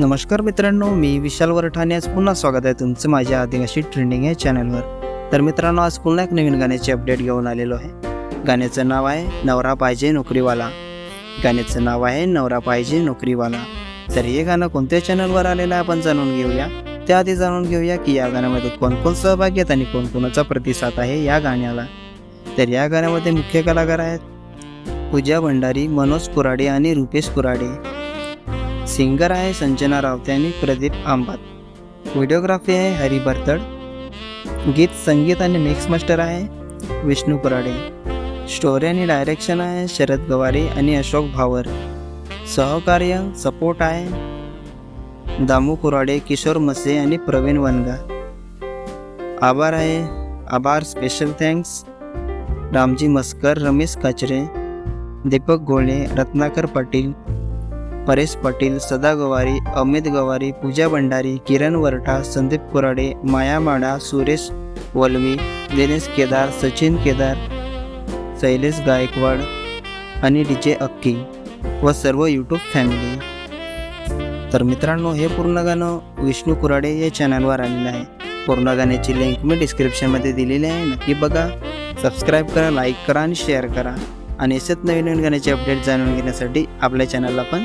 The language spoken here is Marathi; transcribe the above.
नमस्कार मित्रांनो मी विशाल वरठाणे. आज पुन्हा स्वागत आहे तुमचं माझ्या आदिवासी ट्रेंडिंग या चॅनलवर तर मित्रांनो आज पुन्हा एक नवीन गाण्याची अपडेट घेऊन आलेलो आहे. गाण्याचं नाव आहे नवरा पाहिजे नोकरीवाला. गाण्याचं नाव आहे नवरा पाहिजे नोकरीवाला. तर हे गाणं कोणत्या चॅनलवर आलेलं आहे आपण जाणून घेऊया. त्याआधी जाणून घेऊया की या गाण्यामध्ये कोणकोण सहभाग सहभागी आहेत आणि कोणकोणाचा प्रतिसाद आहे या गाण्याला. तर या गाण्यामध्ये मुख्य कलाकार आहेत पूजा भंडारी मनोज कुराडे आणि रुपेश कुराडे. सिंगर आहे संजना रावते आणि प्रदीप आंबात. व्हिडिओग्राफी आहे हरी बर्तड. गीत संगीत आणि मिक्स मास्टर आहे विष्णू कुराडे स्टोरी आणि डायरेक्शन आहे शरद गवारी आणि अशोक भावर. सहकार्य सपोर्ट आहे दामू कुराडे किशोर मसे आणि प्रवीण वनगा. आभार आहे. आभार स्पेशल थँक्स रामजी मस्कर रमेश काचरे दीपक गोळे रत्नाकर पाटील. परेश पाटील सदा गवारी अमित गवारी पूजा भंडारी किरण वरठा संदीप कुराडे माया माडा सुरेश वलवी दिनेश केदार सचिन केदार शैलेश गायकवाड आणि डी जे अक्की व सर्व यूट्यूब फॅमिली तर मित्रांनो हे पूर्ण गाणं विष्णू कुराडे या चॅनलवर आलेलं आहे. पूर्ण गाण्याची लिंक मी डिस्क्रिप्शनमध्ये दिलेली आहे. नक्की बघा. सबस्क्राईब करा लाईक करा आणि शेअर करा. आणि असेच नवीन नवीन गाण्याचे अपडेट जाणून घेण्यासाठी आपल्या चॅनलला पण